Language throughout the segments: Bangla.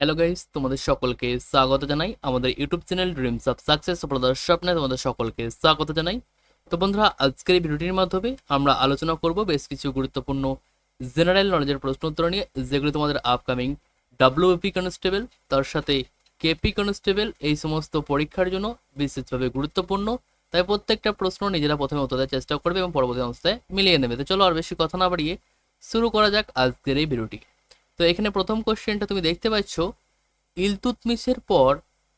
হ্যালো গাইস তোমাদের সকলকে স্বাগত জানাই আমাদের YouTube channel dreams of success সফলতার স্বপ্নে তোমাদের সকলকে স্বাগত জানাই। তো বন্ধুরা, আজকের এই ভিডিওটির মাধ্যমে আমরা আলোচনা করব বেশ কিছু গুরুত্বপূর্ণ জেনারেল নলেজের প্রশ্ন উত্তর নিয়ে, যেগুলি তোমাদের আপকামিং ডাব্লিউপি কনস্টেবল তার সাথে কেপি কনস্টেবল এই সমস্ত পরীক্ষার জন্য বিশেষভাবে গুরুত্বপূর্ণ। তাই প্রত্যেকটা প্রশ্ন নিজেরা প্রথমে উত্তর দেওয়ার চেষ্টা করবে এবং পরবর্তী অবস্থায় মিলিয়ে নেবে। তো চলো আর বেশি কথা না বাড়িয়ে শুরু করা যাক আজকের এই ভিডিওটি। তো এখানে প্রথম কোশ্চেনটা তুমি দেখতে পাচ্ছ ইলতুতমিসের পর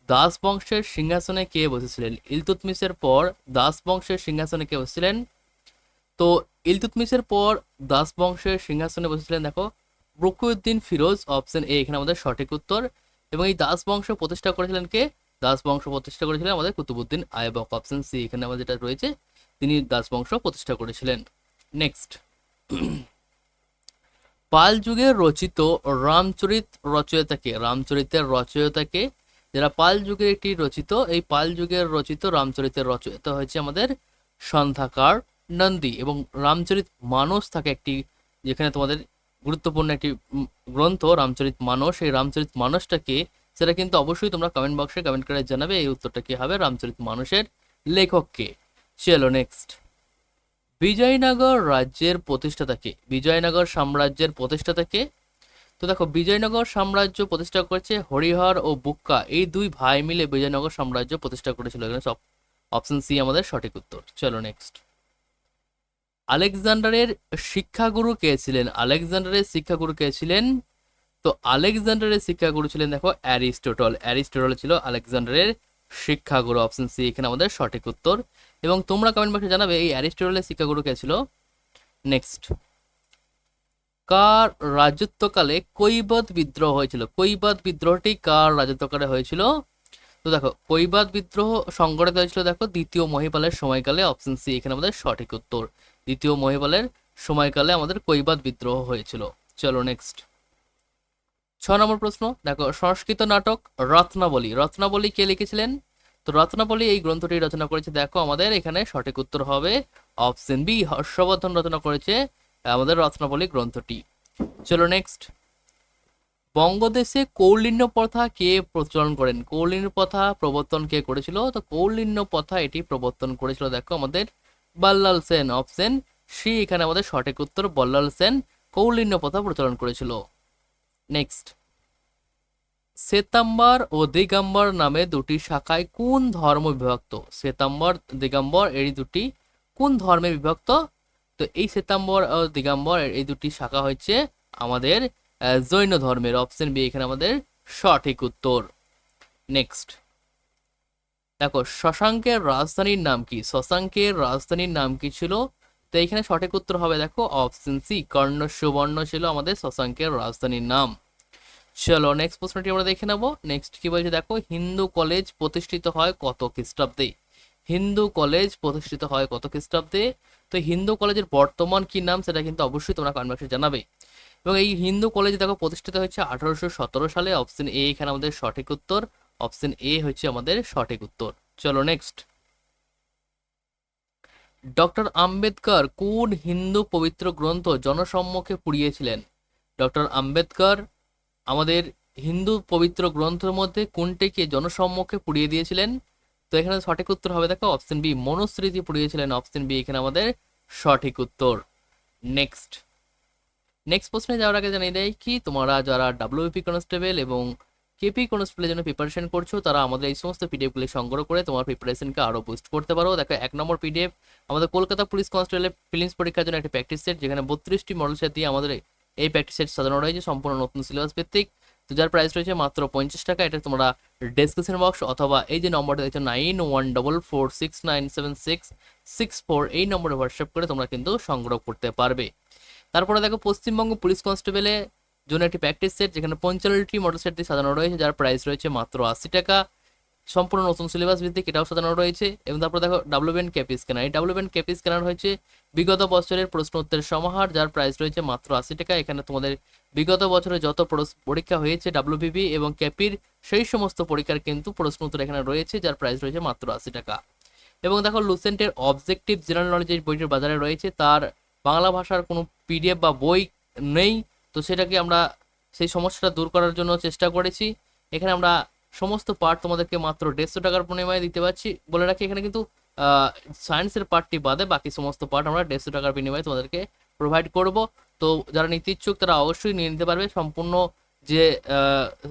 দাস বংশের সিংহাসনে কে বসেছিলেন? ইলতুতমিসের পর দাস বংশের সিংহাসনে কে বসেছিলেন? তো ইলতুতমিসের পর দাস বংশের সিংহাসনে বসেছিলেন, দেখো, রুকুউদ্দিন ফিরোজ অপশন এ এখানে আমাদের সঠিক উত্তর। এবং এই দাস বংশ প্রতিষ্ঠা করেছিলেন কে? দাস বংশ প্রতিষ্ঠা করেছিলেন আমাদের কুতুবুদ্দিন আয়বক অপশন সি এখানে আমাদের যেটা রয়েছে, তিনি দাস বংশ প্রতিষ্ঠা করেছিলেন। নেক্সট পাল যুগের রচিত রামচরিত রচয়িতাকে, রামচরিতের রচয়িতাকে, যারা পাল যুগের একটি রচিত, এই পাল যুগের রচিত রামচরিতের রচয়িতা হয়েছে আমাদের সন্ধ্যাকার নন্দী। এবং রামচরিত মানস থাকে একটি, যেখানে তোমাদের গুরুত্বপূর্ণ একটি গ্রন্থ, রামচরিত মানস। এই রামচরিত মানসটাকে, সেটা কিন্তু অবশ্যই তোমরা কমেন্ট বক্সে কমেন্ট করে জানাবে, এই উত্তরটা কি হবে? রামচরিত মানসের লেখককে। চলো নেক্সট বিজয়নগর রাজ্যের প্রতিষ্ঠাতাকে বিজয়নগর সাম্রাজ্যের প্রতিষ্ঠাতাকে তো দেখো, বিজয়নগর সাম্রাজ্য প্রতিষ্ঠা করেছে হরিহর ও বুক্কা। এই দুই ভাই মিলে বিজয়নগর সাম্রাজ্য প্রতিষ্ঠা করেছিল। এখানে সব অপশন সি আমাদের সঠিক উত্তর। চলো নেক্সট আলেকজান্ডারের শিক্ষাগুরু কে ছিলেন? আলেকজান্ডারের শিক্ষাগুরু কে ছিলেন? তো আলেকজান্ডারের শিক্ষাগুরু ছিলেন দেখো অ্যারিস্টোটল। অ্যারিস্টোটল ছিল আলেকজান্ডারের শিক্ষাগুরু। অপশন সি এখানে আমাদের সঠিক উত্তর। এবং তোমরা কমেন্ট বক্সে জানাবে এই অ্যারিস্টোটলের শিক্ষাগুরু কে ছিল? নেক্সট কার রাজত্বকালে কৈবত বিদ্রোহ হয়েছিল? কৈবত বিদ্রোহটি কার রাজত্বকালে হয়েছিল? তো দেখো, কৈবাদ বিদ্রোহ সংগঠিত হয়েছিল দেখো দ্বিতীয় মহিপালের সময়কালে অপশন সি এখানে আমাদের সঠিক উত্তর। দ্বিতীয় মহিপালের সময়কালে আমাদের কৈবাদ বিদ্রোহ হয়েছিল। চলো নেক্সট ছ নম্বর প্রশ্ন, দেখো, সংস্কৃত নাটক রত্নাবলী। রত্নাবলী কে লিখেছিলেন? তো রত্নাবলী এই গ্রন্থটি রচনা করেছে, দেখো আমাদের এখানে সঠিক উত্তর হবে অপশন বি, হর্ষবর্ধন রচনা করেছে, আমাদের রত্নাবলী গ্রন্থটি। চলো নেক্সট বঙ্গদেশে কৌলিন্য প্রথা কে প্রচলন করেন? কৌলিন্য প্রথা প্রবর্তন কে করেছিল? তো কৌলিন্য প্রথা এটি প্রবর্তন করেছিল, দেখো আমাদের বল্লাল সেন, অপশন সি, এখানে আমাদের সঠিক উত্তর বল্লাল সেন কৌলিন্য প্রথা প্রচলন করেছিল। নেক্সট শ্বেতাম্বর ও দিগম্বর নামে দুটি শাখায় কোন ধর্ম বিভক্ত? শ্বেতাম্বর দিগম্বর, এই দুটি কোন ধর্মে বিভক্ত? তো এই শ্বেতাম্বর ও দিগম্বর, এই দুটি শাখা হচ্ছে আমাদের জৈন ধর্মের অপশন বি, এখানে আমাদের সঠিক উত্তর। নেক্সট দেখো, শশাঙ্কের রাজধানীর নাম কি? শশাঙ্কের রাজধানীর নাম কি ছিল? তো এখানে সঠিক উত্তর হবে, দেখো অপশন সি কর্ণ সুবর্ণ ছিল আমাদের শশাঙ্কের রাজধানীর নাম। চলো নেক্সট প্রশ্নটি আমরা দেখে নেব। নেক্সট কি বলছে দেখো, হিন্দু কলেজ প্রতিষ্ঠিত হয় কত খ্রিস্টাব্দে? হিন্দু কলেজ প্রতিষ্ঠিত হয় কত খ্রিস্টাব্দে? তো হিন্দু কলেজের বর্তমান কি নাম সেটা কিন্তু অবশ্যই তোমরা কমেন্ট জানাবে। এবং এই হিন্দু কলেজ দেখো, প্রতিষ্ঠিত হয়েছে আঠারোশো সতেরো সালে। অপশন এ এখানে আমাদের সঠিক উত্তর অপশন এ হচ্ছে আমাদের সঠিক উত্তর। চলো নেক্সট ডক্টর আম্বেদকর কোন হিন্দু পবিত্র গ্রন্থ জনসম্মুখে পুড়িয়েছিলেন? ডক্টর আম্বেদকর আমাদের হিন্দু পবিত্র গ্রন্থের মধ্যে কোনটিকে জনসম্মুখে পুড়িয়ে দিয়েছিলেন? তো এখানে সঠিক উত্তর হবে দেখো অপশন বি মনুস্মৃতি পুড়িয়েছিলেন। অপশন বি এখানে আমাদের সঠিক উত্তর। নেক্সট নেক্সট প্রশ্নে যাওয়ার আগে জানিয়ে দেয় কি, তোমরা যারা ডাব্লিউপি কনস্টেবল এবং কেপি কনস্টেবলের জন্য প্রিপারেশন করছ, তারা আমাদের এই সমস্ত পিডিএফগুলি সংগ্রহ করে তোমার প্রিপারেশনকে আরও বুস্ট করতে পারো। দেখো, এক নম্বর পিডিএফ আমাদের কলকাতা পুলিশ কনস্টেবলের ফিলিংস পরীক্ষার জন্য একটি প্র্যাকটিস সেট যেখানে বত্রিশটি মডেল সেট দিয়ে আমাদের এই প্র্যাকটিস সেট সাজানো রয়েছে, সম্পূর্ণ নতুন সিলেবাস ভিত্তিক। তো যার প্রাইস রয়েছে মাত্র পঞ্চাশ টাকা, এটা তোমরা ডেসক্রিপশন বক্স অথবা এই যে নম্বরটা দেখছ nine one double four six nine seven six six four এই নম্বরে হোয়াটসঅ্যাপ করে তোমরা কিন্তু সংগ্রহ করতে পারবে। তারপরে দেখো, পশ্চিমবঙ্গ পুলিশ কনস্টেবলে জন্য একটি প্র্যাকটিস সেট যেখানে পঞ্চান্নটি মডেল সেট দিয়ে সাজানো রয়েছে, যার প্রাইস রয়েছে মাত্র আশি টাকা। সম্পূর্ণ নতুন সিলেবাস ভিত্তিক এটাও সাজানো রয়েছে। এবং তারপর দেখো ডাব্লুবেন ক্যাপি স্ক্যানার এই ডাব্লুবেন ক্যাপি স্ক্যানার হয়েছে বিগত বছরের প্রশ্ন উত্তরের সমাহার, যার প্রাইস রয়েছে মাত্র আশি টাকা। এখানে তোমাদের বিগত বছরে যত পরীক্ষা হয়েছে ডাব্লিউবিবি এবং ক্যাপির সেই সমস্ত পরীক্ষার কিন্তু প্রশ্ন উত্তর এখানে রয়েছে, যার প্রাইস রয়েছে মাত্র আশি টাকা। এবং দেখো লুসেন্টের অবজেক্টিভ জেনারেল নলেজ এই বইটির বাজারে রয়েছে। তার বাংলা ভাষার কোনো পিডিএফ বা বই নেই। তো সেটাকে আমরা সেই সমস্যাটা দূর করার জন্য চেষ্টা করেছি। এখানে আমরা সমস্ত পার্ট তোমাদেরকে মাত্র দেড়শো টাকার বিনিময়ে দিতে পারছি। বলে রাখি, এখানে কিন্তু সায়েন্সের পার্টটি বাদে বাকি সমস্ত পার্ট আমরা দেড়শো টাকার বিনিময়ে তোমাদেরকে প্রোভাইড করব। তো যারা নিতে ইচ্ছুক, তারা অবশ্যই নিয়ে নিতে পারবে। সম্পূর্ণ যে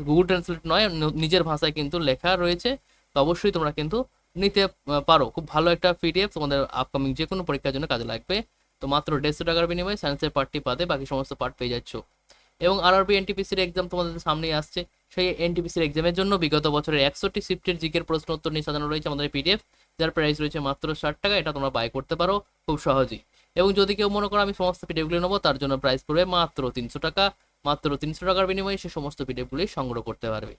গুগল ট্রান্সলেট নয় নিজের ভাষায় কিন্তু লেখা রয়েছে। তো অবশ্যই তোমরা কিন্তু নিতে পারো। খুব ভালো একটা পিডিএফ তোমাদের আপকামিং যে কোনো পরীক্ষার জন্য কাজে লাগবে। তো মাত্র দেড়শো টাকার বিনিময়ে সায়েন্সের পার্টটি বাদে বাকি সমস্ত পার্ট পেয়ে যাচ্ছ। এবং আরআরবি এনটিপিসির এক্সাম তোমাদের সামনেই আসছে। সেই এনটিপিসির এক্সামের জন্য বিগত বছরের একশোটি শিফটের জিকের প্রশ্ন উত্তর নিয়ে সাজানো রয়েছে আমাদের পিডিএফ যার প্রাইস রয়েছে মাত্র ষাট টাকা, এটা তোমরা বাই করতে পারো খুব সহজেই। এবং যদি কেউ মনে করো আমি সমস্ত পিডিএফগুলি নেব, তার জন্য প্রাইস পড়বে মাত্র তিনশো টাকা, মাত্র তিনশো টাকার বিনিময়ে সে সমস্ত পিডিএফগুলি সংগ্রহ করতে পারবে।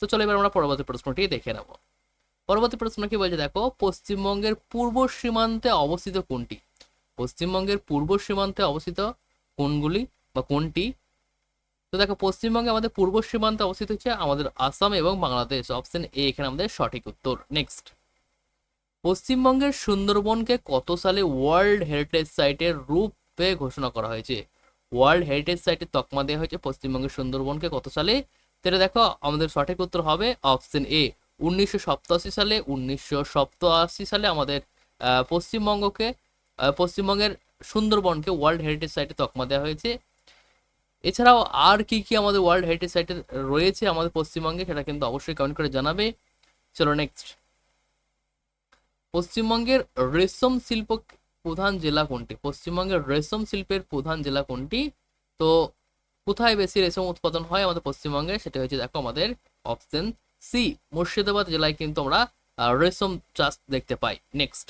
তো চলো এবার আমরা পরবর্তী প্রশ্নটি দেখে নেব। পরবর্তী প্রশ্ন কি বলছে দেখো, পশ্চিমবঙ্গের পূর্ব সীমান্তে অবস্থিত কোনটি? পশ্চিমবঙ্গের পূর্ব সীমান্তে অবস্থিত কোনগুলি বা কোনটি? তো দেখো, পশ্চিমবঙ্গে আমাদের পূর্ব সীমান্তে অবস্থিত হচ্ছে আমাদের আসাম এবং বাংলাদেশ। অপশন এ এখানে আমাদের সঠিক উত্তর। নেক্সট পশ্চিমবঙ্গের সুন্দরবনকে কত সালে ওয়ার্ল্ড হেরিটেজ সাইটের রূপে ঘোষণা করা হয়েছে? ওয়ার্ল্ড হেরিটেজ সাইটের তকমা দেওয়া হয়েছে পশ্চিমবঙ্গের সুন্দরবনকে কত সালে? সেটা দেখো, আমাদের সঠিক উত্তর হবে অপশন এ উনিশশো সালে উনিশশো সালে আমাদের পশ্চিমবঙ্গকে পশ্চিমবঙ্গের সুন্দরবনকে ওয়ার্ল্ড হেরিটেজ সাইটে তকমা দেওয়া হয়েছে। এছাড়াও আর কি কি আমাদের ওয়ার্ল্ড হেরিটেজ সাইটে রয়েছে আমাদের পশ্চিমবঙ্গে, সেটা কিন্তু অবশ্যই কমেন্ট করে জানাবে। চলো নেক্সট পশ্চিমবঙ্গের রেশম শিল্প প্রধান জেলা কোনটি? পশ্চিমবঙ্গের রেশম শিল্পের প্রধান জেলা কোনটি? তো কোথায় বেশি রেশম উৎপাদন হয় আমাদের পশ্চিমবঙ্গে? সেটা হচ্ছে দেখো আমাদের অপশন সি মুর্শিদাবাদ জেলায় কিন্তু আমরা রেশম চাষ দেখতে পাই। নেক্সট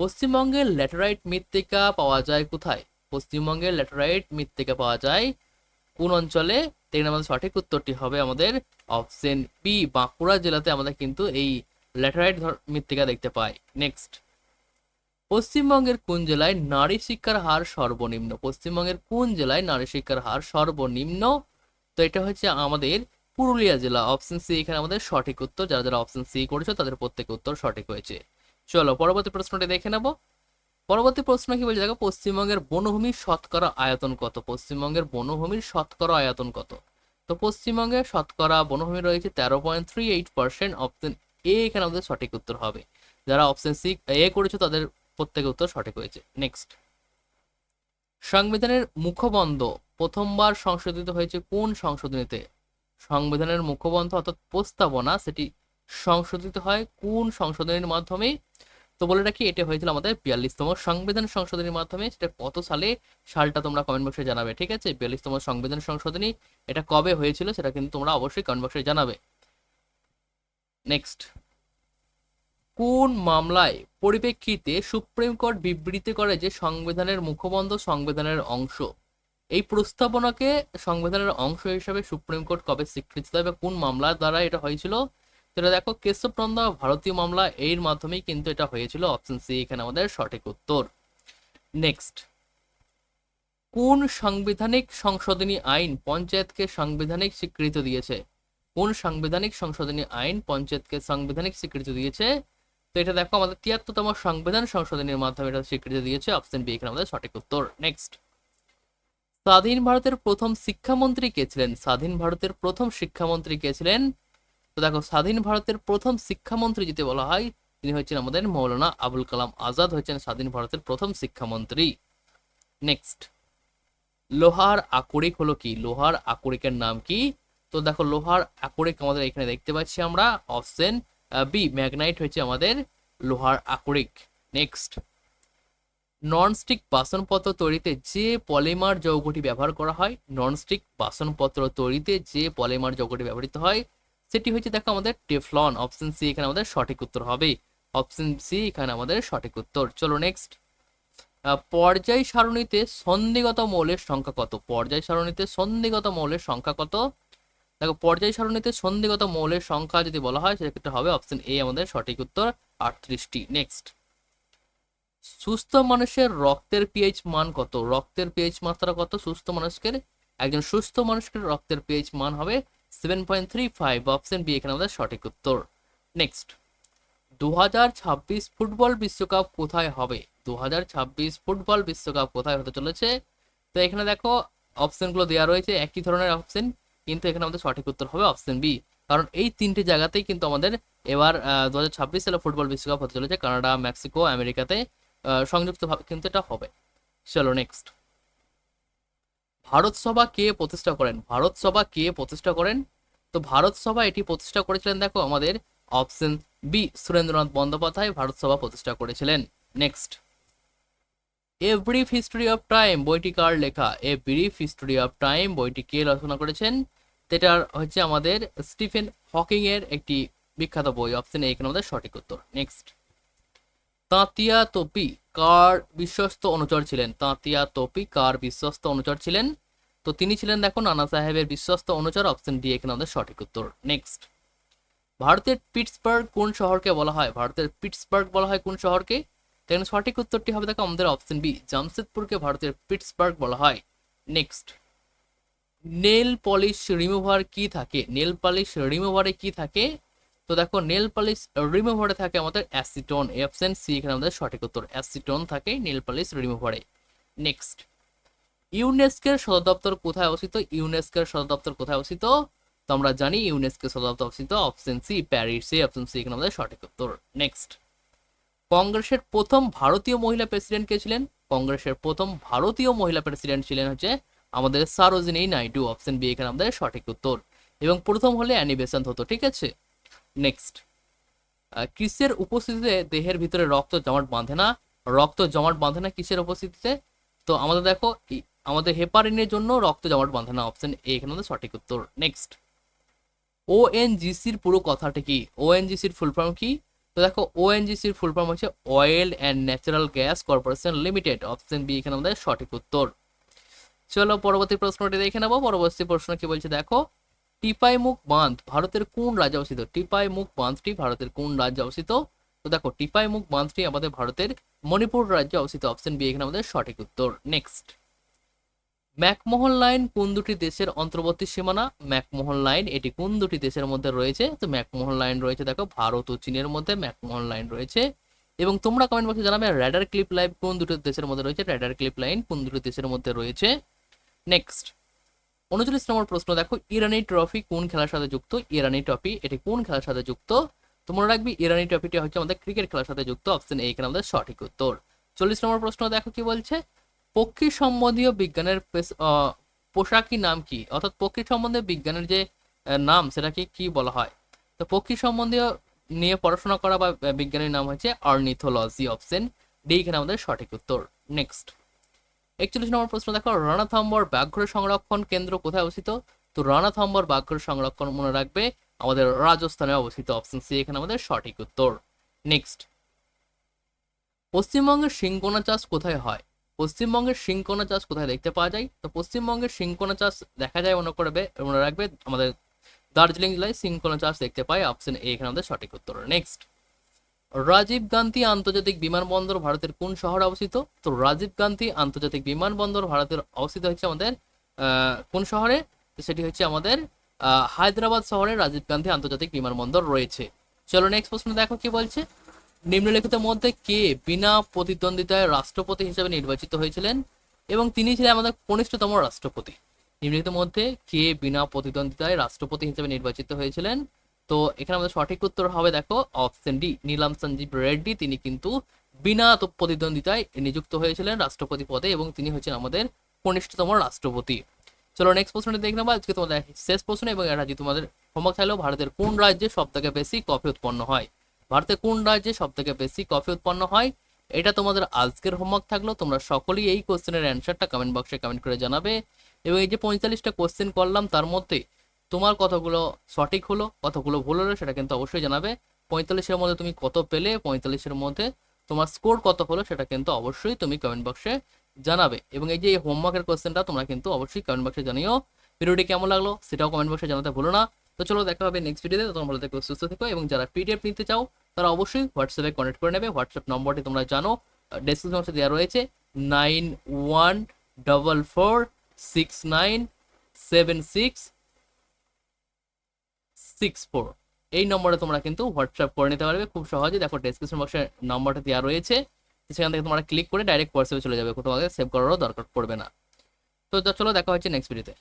পশ্চিমবঙ্গের ল্যাটেরাইট মৃত্তিকা পাওয়া যায় কোথায়? পশ্চিমবঙ্গের ল্যাটেরাইট মৃত্তিকা পাওয়া যায়। কোন অঞ্চলে? এখানে আমাদের সঠিক উত্তরটি হবে আমাদের অপশন বি বাঁকুড়া জেলাতে আমাদের কিন্তু এই ল্যাটেরাইট মৃত্তিকা দেখতে পাই। নেক্সট পশ্চিমবঙ্গের কোন জেলায় নারী শিক্ষার হার সর্বনিম্ন? পশ্চিমবঙ্গের কোন জেলায় নারী শিক্ষার হার সর্বনিম্ন? তো এটা হচ্ছে আমাদের পুরুলিয়া জেলা। অপশন সি এখানে আমাদের সঠিক উত্তর। যারা যারা অপশন সি করেছে, তাদের প্রত্যেক উত্তর সঠিক হয়েছে। চলো, পরবর্তী প্রশ্নটি দেখে নেব। পরবর্তী প্রশ্ন কি বলছে? দেখো, পশ্চিমবঙ্গের বনভূমির শতকরা আয়তন কত? পশ্চিমবঙ্গের বনভূমির শতকরা আয়তন কত? তো পশ্চিমবঙ্গে শতকরা বনভূমি রয়েছে তেরো point three eight percent. Option A এখানে আমাদের সঠিক উত্তর হবে। যারা অপশন সি এ করেছ, তাদের প্রত্যেকের উত্তর সঠিক হয়েছে। নেক্সট সংবিধানের মুখবন্ধ প্রথমবার সংশোধিত হয়েছে কোন সংশোধনীতে? সংবিধানের মুখবন্ধ অর্থাৎ প্রস্তাবনা, সেটি সংশোধিত হয় কোন সংশোধনীর মাধ্যমে? তো বলে রাখি, এটা হয়েছিল আমাদের বিয়াল্লিশতম সংবিধান সংশোধনীর মাধ্যমে। সেটা কত সালে? সালটা তোমরা কমেন্ট বক্সে জানাবে, ঠিক আছে? বিয়াল্লিশতম সংবিধান সংশোধনী, এটা কবে হয়েছিল সেটা কিন্তু তোমরা অবশ্যই কমেন্ট বক্সে জানাবে। নেক্সট কোন মামলায় পরিপ্রেক্ষিতে সুপ্রিম কোর্ট বিবৃতি করে যে সংবিধানের মুখবন্ধ সংবিধানের অংশ? এই প্রস্তাবনাকে সংবিধানের অংশ হিসাবে সুপ্রিম কোর্ট কবে স্বীকৃতি দেয় বা কোন মামলার দ্বারা এটা হয়েছিল? সেটা দেখো, কেশবনন্দা ভারতীয় মামলা এর মাধ্যমেই কিন্তু এটা হয়েছিল। অপশন সি এখানে আমাদের সঠিক উত্তর। নেক্সট কোন সাংবিধানিক সংশোধনী আইন পঞ্চায়েতকে সাংবিধানিক স্বীকৃতি দিয়েছে? কোন সাংবিধানিক সংশোধনী আইন পঞ্চায়েতকে সাংবিধানিক স্বীকৃতি দিয়েছে? তো এটা দেখো, আমাদের তিয়াত্তরতম সংবিধান সংশোধনীর মাধ্যমে এটা স্বীকৃতি দিয়েছে। অপশন বি এখানে আমাদের সঠিক উত্তর। নেক্সট স্বাধীন ভারতের প্রথম শিক্ষামন্ত্রী কে ছিলেন? স্বাধীন ভারতের প্রথম শিক্ষামন্ত্রী কে ছিলেন? তো দেখো, স্বাধীন ভারতের প্রথম শিক্ষামন্ত্রী যদি বলা হয়, তিনি হচ্ছেন আমাদের মৌলানা আবুল কালাম আজাদ হচ্ছেন স্বাধীন ভারতের প্রথম শিক্ষামন্ত্রী। নেক্সট লোহার আকরিক হলো কি? লোহার আকরিকের নাম কি? তো দেখো, লোহার আকরিক আমাদের এখানে দেখতে পাচ্ছি আমরা। অপশন বি ম্যাগনাইট হচ্ছে আমাদের লোহার আকরিক। নেক্সট ননস্টিক বাসনপত্র তৈরিতে যে পলিমার যৌগটি ব্যবহার করা হয় ননস্টিক বাসনপত্র তৈরিতে যে পলিমার যৌগটি ব্যবহৃত হয় সেটি হচ্ছে, দেখো আমাদের টেফলন, অপশন সি এখানে আমাদের সঠিক উত্তর হবে অপশন সি এখানে আমাদের সঠিক উত্তর। চলো নেক্সট পর্যায় সারণীতে সন্ধিগত মৌলের সংখ্যা কত? পর্যায় সারণীতে সন্ধিগত মৌলের সংখ্যা কত? দেখো, পর্যায় সারণীতে সন্ধিগত মৌলের সংখ্যা যদি বলা হয়, সেক্ষেত্রে হবে অপশন এ আমাদের সঠিক উত্তর আটত্রিশটি। নেক্সট সুস্থ মানুষের রক্তের পিএইচ মান কত? রক্তের পিএইচ মাত্রা কত? সুস্থ মানুষের, একজন সুস্থ মানুষের রক্তের পিএইচ মান হবে seven point three five option B এখানে আমাদের সঠিক উত্তর। নেক্সট দু হাজার ছাব্বিশ ফুটবল বিশ্বকাপ কোথায় হবে? দু হাজার ছাব্বিশ ফুটবল বিশ্বকাপ কোথায় হতে চলেছে? তো এখানে দেখো অপশনগুলো দেওয়া রয়েছে, একই ধরনের অপশন কিন্তু এখানে আমাদের সঠিক উত্তর হবে অপশন বি কারণ এই তিনটে জায়গাতেই কিন্তু আমাদের এবার দু হাজার ছাব্বিশ সালে ফুটবল বিশ্বকাপ হতে চলেছে, কানাডা, মেক্সিকো, আমেরিকাতে সংযুক্তভাবে কিন্তু এটা হবে। চলো নেক্সট ভারত সভা কে প্রতিষ্ঠা করেন? ভারত সভা কে প্রতিষ্ঠা করেন? তো ভারত সভা এটি প্রতিষ্ঠা করেছিলেন, দেখো, আমাদের অপশন বি সুরেন্দ্রনাথ বন্দ্যোপাধ্যায় ভারত সভা প্রতিষ্ঠা করেছিলেন। Next a brief history of time বইটি কার লেখা? A brief history of time বইটি কে রচনা করেছেন? যেটার হচ্ছে আমাদের স্টিফেন হকিং এর একটি বিখ্যাত বই অপশন এখানে আমাদের সঠিক উত্তর। নেক্সট তাঁতিয়া তোপি কার বিশ্বস্ত অনুচর ছিলেন? তাঁতিয়া তোপি কার বিশ্বস্ত অনুচর ছিলেন? তো তিনি ছিলেন দেখো নানা সাহেবের বিশ্বস্ত অনুচর অপশন ডি এখানে আমাদের সঠিক উত্তর। নেক্সট ভারতের পিটসবার্গ কোন শহরকে বলা হয়? ভারতের পিটসবার্গ বলা হয় কোন শহরকে? এখানে সঠিক উত্তরটি হবে দেখো আমাদের অপশন বি জামশেদপুরকে ভারতের পিটসবার্গ বলা হয়। নেক্সট নেল পলিশ রিমুভার কি থাকে? নেল পলিশ রিমুভারে কি থাকে? তো দেখো নেল পলিশ রিমুভারে থাকে আমাদের অ্যাসিটন অপশন সি এখানে আমাদের সঠিক উত্তর অ্যাসিটন থাকে নেল পলিশ রিমুভারে নেক্সট ইউনেস্কের সদর দপ্তর কোথায় অবস্থিত? ইউনেস্কের সদর দপ্তর কোথায় অবস্থিত? তো আমরা জানি ইউনেস্কের সদর দপ্তর অবস্থিত অপশন সি প্যারিসে অপশন সি এখানে আমাদের সঠিক উত্তর। নেক্সট কংগ্রেসের প্রথম ভারতীয় মহিলা প্রেসিডেন্ট কে ছিলেন? কংগ্রেসের প্রথম ভারতীয় মহিলা প্রেসিডেন্ট ছিলেন হচ্ছে আমাদের সারোজিনী নাইডু অপশন বি এখানে আমাদের সঠিক উত্তর। এবং প্রথম হলে অ্যানিবেশন হতো, ঠিক আছে? নেক্সট। কিসের উপস্থিতিতে দেহের ভিতরে রক্ত জমাট বাঁধে না? রক্ত জমাট বাঁধে না কিসের উপস্থিতিতে? তো আমাদের দেখো আমাদের হেপারিনের জন্য রক্ত জমাট বাঁধে না। অপশন এ এখানে আমাদের সঠিক উত্তর। নেক্সট ওএনজিসির পুরো কথাটা কি? ওএনজিসির ফুল ফর্ম কি? তো দেখো ওএনজিসির ফুল ফর্ম হচ্ছে oil and natural gas corporation limited option B এখানে আমাদের সঠিক উত্তর। চলো পরবর্তী প্রশ্নটি দেখে নেব। পরবর্তী প্রশ্ন কি বলছে দেখো টিপাই মুখ বাঁধ, ভারতের কোন রাজ্যে অবস্থিত? টিপাই মুখ বাঁধটি ভারতের কোন রাজ্যে অবস্থিত? তো দেখো, টিপাই মুখ বাঁধটি আমাদের ভারতের মণিপুর রাজ্যে অবস্থিত। অপশন বি এখানে আমাদের সঠিক উত্তর। নেক্সট ম্যাকমোহন লাইন কোন দুটি দেশের অন্তর্বর্তী সীমানা? ম্যাকমোহন লাইন, এটি কোন দুটি দেশের মধ্যে রয়েছে? তো ম্যাকমোহন লাইন রয়েছে, দেখো, ভারত ও চীনের মধ্যে ম্যাকমোহন লাইন রয়েছে। এবং তোমরা কমেন্ট বক্সে জানাবে র্যাডার ক্লিপ লাইভ কোন দুটো দেশের মধ্যে রয়েছে? র্যাডার ক্লিপ লাইন কোন দুটো দেশের মধ্যে রয়েছে? নেক্সট উনচল্লিশ নম্বর প্রশ্ন, দেখো, ইরানি ট্রফি কোন খেলার সাথে যুক্ত? ইরানি ট্রফি, এটি কোন খেলার সাথে যুক্ত? তোমরা রাখবি, ইরানি ট্রফিটি হচ্ছে আমাদের ক্রিকেট খেলার সাথে যুক্ত। অপশন এ এখানে আমাদের সঠিক উত্তর। চল্লিশ নম্বর প্রশ্ন, দেখো, কি বলছে? পক্ষী সম্বন্ধীয় বিজ্ঞানের পোশাকি নাম কি? অর্থাৎ পক্ষী সম্বন্ধীয় বিজ্ঞানের যে নাম, সেটাকে কি বলা হয়? তো পক্ষী সম্বন্ধীয় নিয়ে পড়াশোনা করা বা বিজ্ঞানের নাম হচ্ছে অর্নিথোলজি। অপশন ডি এখানে আমাদের সঠিক উত্তর। নেক্সট একচল্লিশ নম্বর প্রশ্ন দেখো রণাথম্বর ব্যাঘ্র সংরক্ষণ কেন্দ্র কোথায় অবস্থিত? তো রণাথম্বর ব্যাঘ্র সংরক্ষণ মনে রাখবে আমাদের রাজস্থানে অবস্থিত অপশন সি এখানে আমাদের সঠিক উত্তর। নেক্সট পশ্চিমবঙ্গের সিংকোনা চাষ কোথায় হয়? পশ্চিমবঙ্গের সিংকোনা চাষ কোথায় দেখতে পাওয়া যায়? তো পশ্চিমবঙ্গের সিংকোনা চাষ দেখা যায় মনে করবে, মনে রাখবে আমাদের দার্জিলিং জেলায় সিংকোনা চাষ দেখতে পাই অপশন এ এখানে আমাদের সঠিক উত্তর। নেক্সট রাজীব গান্ধী আন্তর্জাতিক বিমানবন্দর ভারতের কোন শহরে অবস্থিত? তো রাজীব গান্ধী আন্তর্জাতিক বিমানবন্দর ভারতের অবস্থিত হচ্ছে আমাদের কোন শহরে? সেটি হচ্ছে আমাদের হায়দ্রাবাদ শহরে রাজীব গান্ধী আন্তর্জাতিক বিমানবন্দর রয়েছে। চলো নেক্সট প্রশ্ন দেখো কি বলছে? নিম্নলিখিত মধ্যে কে বিনা প্রতিদ্বন্দ্বিতায় রাষ্ট্রপতি হিসেবে নির্বাচিত হয়েছিলেন? এবং তিনি ছিলেন আমাদের কনিষ্ঠতম রাষ্ট্রপতি। নিম্নলিখিত মধ্যে কে বিনা প্রতিদ্বন্দ্বিতায় রাষ্ট্রপতি হিসেবে নির্বাচিত হয়েছিলেন? তো এখানে আমাদের সঠিক উত্তর হবে, দেখো অপশন ডি নীলাম সঞ্জীব রেড্ডি। তিনি কিন্তু বিনা প্রতিদ্বন্দ্বিতায় নিযুক্ত হয়েছিলেন রাষ্ট্রপতি পদে এবং তিনি হচ্ছেন আমাদের কনিষ্ঠতম রাষ্ট্রপতি। চলো নেক্সট প্রশ্নটি দেখে নেব আজকে তোমাদের শেষ প্রশ্ন এবং এটা যদি তোমাদের হোমওয়ার্ক থাকল, ভারতের কোন রাজ্যে সব থেকে বেশি কফি উৎপন্ন হয়? ভারতের কোন রাজ্যে সব থেকে বেশি কফি উৎপন্ন হয়? এটা তোমাদের আজকের হোমওয়ার্ক থাকল, তোমরা সকলেই এই কোশ্চেনের অ্যান্সারটা কমেন্ট বক্সে কমেন্ট করে জানাবে। এবং এই যে পঁয়তাল্লিশটা কোশ্চেন করলাম, তার মধ্যে তোমার কতগুলো সঠিক হলো, কতগুলো ভুল হলো সেটা কিন্তু অবশ্যই জানাবে। পঁয়তাল্লিশের মধ্যে তুমি কত পেলে, পঁয়তাল্লিশের মধ্যে তোমার স্কোর কত হলো সেটা কিন্তু অবশ্যই তুমি কমেন্ট বক্সে জানাবে। এবং এই যে এই হোমওয়ার্কের কোশ্চেনটা তোমরা কিন্তু অবশ্যই কমেন্ট বক্সে জানিও। ভিডিওটি কেমন লাগল সেটাও কমেন্ট বক্সে জানাতে ভুলো না। তো চলো দেখা হবে নেক্সট ভিডিওতে তোমরা ভালো থেকো সুস্থ থেকো এবং যারা পিডিএফ নিতে চাও তারা অবশ্যই হোয়াটসঅ্যাপে কনেক্ট করে নেবে। হোয়াটসঅ্যাপ নম্বরটি তোমরা জানো ডেসক্রিপশন বক্সে দেওয়া রয়েছে nine one double four six nine seven six six four এই নম্বরে তোমরা কিন্তু হোয়াটসঅ্যাপ করে নিতে পারবে। খুব সহজে দেখো ডেসক্রিপশন বক্সে নম্বরটা দেওয়া রয়েছে। সেখান থেকে তোমরা ক্লিক করে ডাইরেক্ট হোয়াটসঅ্যাপে চলে যাবে। তোমাকে সেভ করারও দরকার পড়বে না। তো চলো দেখা হচ্ছে নেক্সট ভিডিওতে